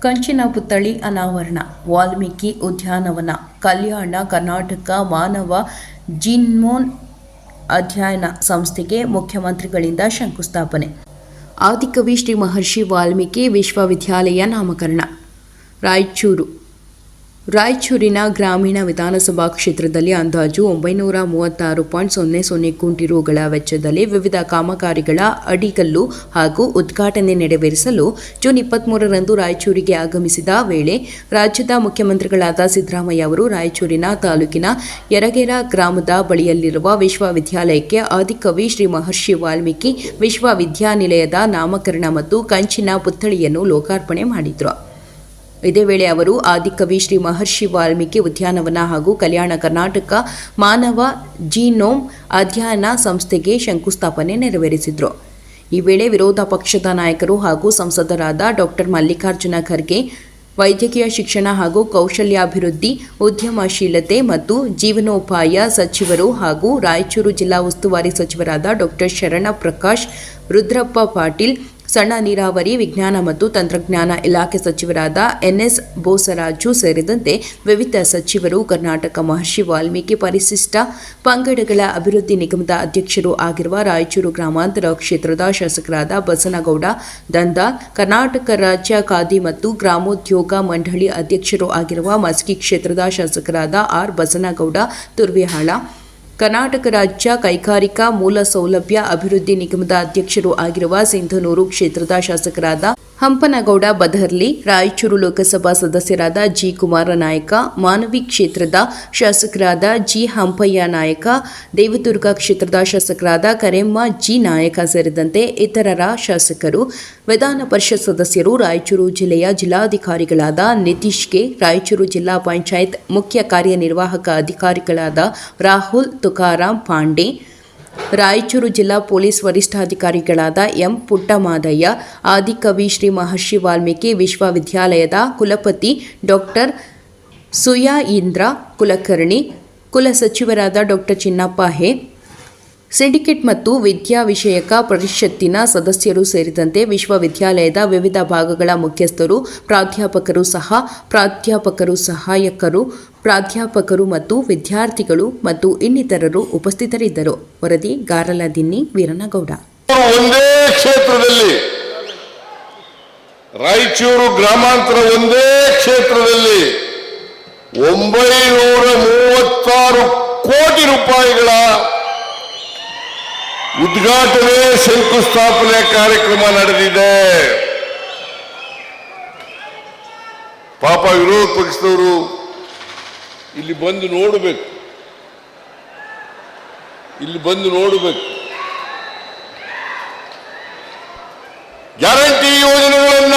ಕಂಚಿನ ಪುತ್ಥಳಿ ಅನಾವರಣ, ವಾಲ್ಮೀಕಿ ಉದ್ಯಾನವನ, ಕಲ್ಯಾಣ ಕರ್ನಾಟಕ ಮಾನವ ಜಿನ್ಮೋನ್ ಅಧ್ಯಯನ ಸಂಸ್ಥೆಗೆ ಮುಖ್ಯಮಂತ್ರಿಗಳಿಂದ ಶಂಕುಸ್ಥಾಪನೆ. ಆದಿಕವಿ ಶ್ರೀ ಮಹರ್ಷಿ ವಾಲ್ಮೀಕಿ ವಿಶ್ವವಿದ್ಯಾಲಯ ನಾಮಕರಣ. ರಾಯಚೂರು. ರಾಯಚೂರಿನ ಗ್ರಾಮೀಣ ವಿಧಾನಸಭಾ ಕ್ಷೇತ್ರದಲ್ಲಿ ಅಂದಾಜು ಒಂಬೈನೂರ ಮೂವತ್ತಾರು ಪಾಯಿಂಟ್ ಸೊನ್ನೆ ಸೊನ್ನೆ ಕೋಟಿ ರುಗಳ ವೆಚ್ಚದಲ್ಲಿ ವಿವಿಧ ಕಾಮಗಾರಿಗಳ ಅಡಿಗಲ್ಲು ಹಾಗೂ ಉದ್ಘಾಟನೆ ನೆರವೇರಿಸಲು ಜೂನ್ ಇಪ್ಪತ್ತ್ಮೂರರಂದು ರಾಯಚೂರಿಗೆ ಆಗಮಿಸಿದ ವೇಳೆ ರಾಜ್ಯದ ಮುಖ್ಯಮಂತ್ರಿಗಳಾದ ಸಿದ್ದರಾಮಯ್ಯ ಅವರು ರಾಯಚೂರಿನ ತಾಲೂಕಿನ ಯರಗೇರ ಗ್ರಾಮದ ಬಳಿಯಲ್ಲಿರುವ ವಿಶ್ವವಿದ್ಯಾಲಯಕ್ಕೆ ಆದಿಕವಿ ಶ್ರೀ ಮಹರ್ಷಿ ವಾಲ್ಮೀಕಿ ವಿಶ್ವವಿದ್ಯಾನಿಲಯದ ನಾಮಕರಣ ಮತ್ತು ಕಂಚಿನ ಪುತ್ಥಳಿಯನ್ನು ಲೋಕಾರ್ಪಣೆ ಮಾಡಿದರು. ಇದೇ ವೇಳೆ ಅವರು ಆದಿಕವಿ ಶ್ರೀ ಮಹರ್ಷಿ ವಾಲ್ಮೀಕಿ ಉದ್ಯಾನವನ ಹಾಗೂ ಕಲ್ಯಾಣ ಕರ್ನಾಟಕ ಮಾನವ ಜೀನೋಮ್ ಅಧ್ಯಯನ ಸಂಸ್ಥೆಗೆ ಶಂಕುಸ್ಥಾಪನೆ ನೆರವೇರಿಸಿದರು. ಈ ವೇಳೆ ವಿರೋಧ ಪಕ್ಷದ ನಾಯಕರು ಹಾಗೂ ಸಂಸದರಾದ ಡಾಕ್ಟರ್ ಮಲ್ಲಿಕಾರ್ಜುನ ಖರ್ಗೆ, ವೈದ್ಯಕೀಯ ಶಿಕ್ಷಣ ಹಾಗೂ ಕೌಶಲ್ಯಾಭಿವೃದ್ಧಿ, ಉದ್ಯಮಶೀಲತೆ ಮತ್ತು ಜೀವನೋಪಾಯ ಸಚಿವರು ಹಾಗೂ ರಾಯಚೂರು ಜಿಲ್ಲಾ ಉಸ್ತುವಾರಿ ಸಚಿವರಾದ ಡಾಕ್ಟರ್ ಶರಣ ಪ್ರಕಾಶ್ ರುದ್ರಪ್ಪ ಪಾಟೀಲ್ ಸಣ್ಣ ನೀರಾವರಿ ವಿಜ್ಞಾನ ಮತ್ತು ತಂತ್ರಜ್ಞಾನ ಇಲಾಖೆ ಸಚಿವರಾದ ಎನ್ಎಸ್ ಬೋಸರಾಜು ಸೇರಿದಂತೆ ವಿವಿಧ ಸಚಿವರು, ಕರ್ನಾಟಕ ಮಹರ್ಷಿ ವಾಲ್ಮೀಕಿ ಪರಿಶಿಷ್ಟ ಪಂಗಡಗಳ ಅಭಿವೃದ್ಧಿ ನಿಗಮದ ಅಧ್ಯಕ್ಷರು ಆಗಿರುವ ರಾಯಚೂರು ಗ್ರಾಮಾಂತರ ಕ್ಷೇತ್ರದ ಶಾಸಕರಾದ ಬಸನಗೌಡ, ದಂದಾ, ಕರ್ನಾಟಕ ರಾಜ್ಯ ಖಾದಿ ಮತ್ತು ಗ್ರಾಮೋದ್ಯೋಗ ಮಂಡಳಿ ಅಧ್ಯಕ್ಷರು ಆಗಿರುವ ಮಸ್ಕಿ ಕ್ಷೇತ್ರದ ಶಾಸಕರಾದ ಆರ್ ಬಸನಗೌಡ, ತುರ್ವಿಹಾಳ ಕರ್ನಾಟಕ ರಾಜ್ಯ ಕೈಗಾರಿಕಾ ಮೂಲ ಸೌಲಭ್ಯ ಅಭಿವೃದ್ಧಿ ನಿಗಮದ ಅಧ್ಯಕ್ಷರು ಆಗಿರುವ ಸಿಂಧನೂರು ಕ್ಷೇತ್ರದ ಶಾಸಕರಾದ ಹಂಪನಗೌಡ, ಬದರ್ಲಿ, ರಾಯಚೂರು ಲೋಕಸಭಾ ಸದಸ್ಯರಾದ ಜಿ ಕುಮಾರ ನಾಯಕ, ಮಾನವಿ ಕ್ಷೇತ್ರದ ಶಾಸಕರಾದ ಜಿ ಹಂಪಯ್ಯ ನಾಯಕ, ದೇವದುರ್ಗ ಕ್ಷೇತ್ರದ ಶಾಸಕರಾದ ಕರೆಮ್ಮ ಜಿ ನಾಯಕ ಸೇರಿದಂತೆ ಇತರರ ಶಾಸಕರು, ವಿಧಾನ ಪರಿಷತ್ ಸದಸ್ಯರು, ರಾಯಚೂರು ಜಿಲ್ಲೆಯ ಜಿಲ್ಲಾಧಿಕಾರಿಗಳಾದ ನಿತೀಶ್ಗೆ ರಾಯಚೂರು ಜಿಲ್ಲಾ ಪಂಚಾಯತ್ ಮುಖ್ಯ ಕಾರ್ಯನಿರ್ವಾಹಕ ಅಧಿಕಾರಿಗಳಾದ ರಾಹುಲ್ ತುಕಾರಾಂ ಪಾಂಡೆ ರಾಯಚೂರು ಜಿಲ್ಲಾ ಪೊಲೀಸ್ ವರಿಷ್ಠಾಧಿಕಾರಿಗಳಾದ ಎಂ ಪುಟ್ಟಮಾದಯ್ಯ, ಆದಿಕವಿ ಶ್ರೀ ಮಹರ್ಷಿ ವಾಲ್ಮೀಕಿ, ವಿಶ್ವವಿದ್ಯಾಲಯದ ಕುಲಪತಿ ಡಾಕ್ಟರ್ ಸುಯಾ ಇಂದ್ರ ಕುಲಕರ್ಣಿ ಕುಲಸಚಿವರಾದ ಡಾಕ್ಟರ್ ಚಿನ್ನಪ್ಪ ಹೇ ಸಿಂಡಿಕೇಟ್ ಮತ್ತು ವಿದ್ಯಾ ವಿಷಯಕ ಪರಿಷತ್ತಿನ ಸದಸ್ಯರು ಸೇರಿದಂತೆ ವಿಶ್ವವಿದ್ಯಾಲಯದ ವಿವಿಧ ಭಾಗಗಳ ಮುಖ್ಯಸ್ಥರು, ಪ್ರಾಧ್ಯಾಪಕರು ಸಹ, ಪ್ರಾಧ್ಯಾಪಕರು ಸಹಾಯಕರು, ಪ್ರಾಧ್ಯಾಪಕರು ಮತ್ತು ವಿದ್ಯಾರ್ಥಿಗಳು ಮತ್ತು ಇನ್ನಿತರರು ಉಪಸ್ಥಿತರಿದ್ದರು. ವರದಿ ಗಾರಲದಿನ್ನಿ ವೀರನಗೌಡ. ಒಂದೇ ಕ್ಷೇತ್ರದಲ್ಲಿ ರಾಯಚೂರು ಗ್ರಾಮಾಂತರ ಒಂದೇ ಕ್ಷೇತ್ರದಲ್ಲಿ ಒಂಬೈನೂರ ಮೂವತ್ತಾರು ಕೋಟಿ ರೂಪಾಯಿಗಳ ಉದ್ಘಾಟನೆ ಶಂಕುಸ್ಥಾಪನೆ ಕಾರ್ಯಕ್ರಮ ನಡೆದಿದೆ. ಪಾಪ ವಿರೋಧ ಪಕ್ಷದವರು ಇಲ್ಲಿ ಬಂದು ನೋಡಬೇಕು. ಇಲ್ಲಿ ಬಂದು ನೋಡಬೇಕು. ಗ್ಯಾರಂಟಿ ಯೋಜನೆಗಳನ್ನ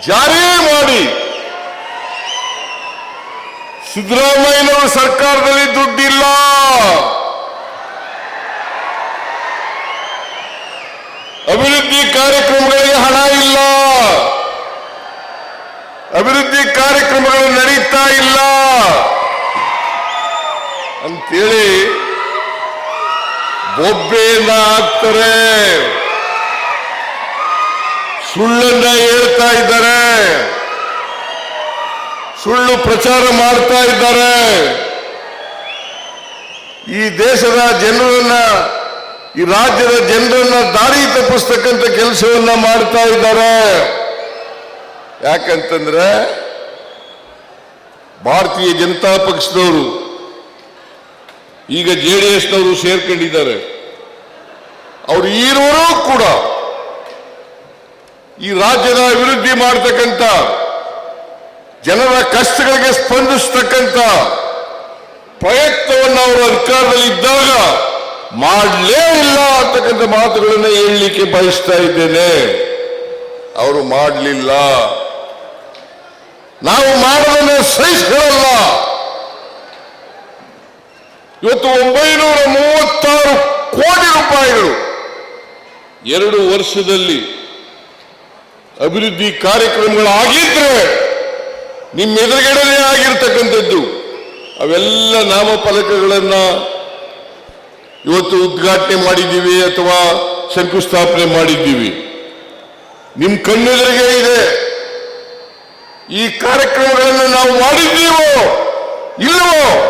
ಜಾರಿ ಮಾಡಿ ಸಿದ್ದರಾಮಯ್ಯನವರ ಸರ್ಕಾರದಲ್ಲಿ ದುಡ್ಡಿಲ್ಲ. ಅಭಿವೃದ್ಧಿ ಕಾರ್ಯಕ್ರಮಗಳಿಗೆ ಹಣ ಇಲ್ಲ. ಅಭಿವೃದ್ಧಿ ಕಾರ್ಯಕ್ರಮಗಳು ನಡೀತಾ ಇಲ್ಲ. ಅಂತೇಳಿ ಬೊಬ್ಬೆಯನ್ನ ಹಾಕ್ತಾರೆ. ಸುಳ್ಳನ್ನ ಹೇಳ್ತಾ ಇದ್ದಾರೆ. ಸುಳ್ಳು ಪ್ರಚಾರ ಮಾಡ್ತಾ ಇದ್ದಾರೆ. ಈ ದೇಶದ ಜನರನ್ನ, ಈ ರಾಜ್ಯದ ಜನರನ್ನ ದಾರಿ ತಪ್ಪಿಸ್ತಕ್ಕಂಥ ಕೆಲಸವನ್ನ ಮಾಡ್ತಾ ಇದ್ದಾರೆ. ಯಾಕಂತಂದ್ರೆ, ಭಾರತೀಯ ಜನತಾ ಪಕ್ಷದವರು, ಈಗ ಜೆ ಡಿ ಎಸ್ನವರು ಸೇರ್ಕೊಂಡಿದ್ದಾರೆ. ಅವರು ಈರೋರು ಕೂಡ ಈ ರಾಜ್ಯದ ಅಭಿವೃದ್ಧಿ ಮಾಡತಕ್ಕಂಥ ಜನರ ಕಷ್ಟಗಳಿಗೆ ಸ್ಪಂದಿಸತಕ್ಕಂತ ಪ್ರಯತ್ನವನ್ನು ಅವರು ಅಧಿಕಾರದಲ್ಲಿ ಇದ್ದಾಗ ಮಾಡಲೇ ಇಲ್ಲ ಅಂತಕ್ಕಂಥ ಮಾತುಗಳನ್ನು ಹೇಳಲಿಕ್ಕೆ ಬಯಸ್ತಾ ಇದ್ದೇನೆ. ಅವರು ಮಾಡಲಿಲ್ಲ. ನಾವು ಮಾಡೋದನ್ನು ಸಹಿಸಿಕೊಳ್ಳಲ್ಲ. ಇವತ್ತು ಒಂಬೈನೂರ ಮೂವತ್ತಾರು ಕೋಟಿ ರೂಪಾಯಿಗಳು ಎರಡು ವರ್ಷದಲ್ಲಿ ಅಭಿವೃದ್ಧಿ ಕಾರ್ಯಕ್ರಮಗಳಾಗಿದ್ರೆ ನಿಮ್ಮ ಎದುರುಗಡೆನೇ ಆಗಿರ್ತಕ್ಕಂಥದ್ದು. ಅವೆಲ್ಲ ನಾಮಫಲಕಗಳನ್ನ ಇವತ್ತು ಉದ್ಘಾಟನೆ ಮಾಡಿದ್ದೀವಿ ಅಥವಾ ಶಂಕುಸ್ಥಾಪನೆ ಮಾಡಿದ್ದೀವಿ. ನಿಮ್ ಕಣ್ಣೆದುರಿಗೆ ಇದೆ. ಈ ಕಾರ್ಯಕ್ರಮಗಳನ್ನು ನಾವು ಮಾಡಿದ್ದೀವೋ ಇಲ್ಲವೋ?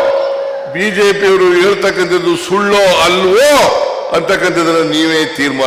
ಬಿಜೆಪಿಯವರು ಹೇಳ್ತಕ್ಕಂಥದ್ದು ಸುಳ್ಳೋ ಅಲ್ವೋ ಅಂತಕ್ಕಂಥದ್ದನ್ನು ನೀವೇ ತೀರ್ಮಾನ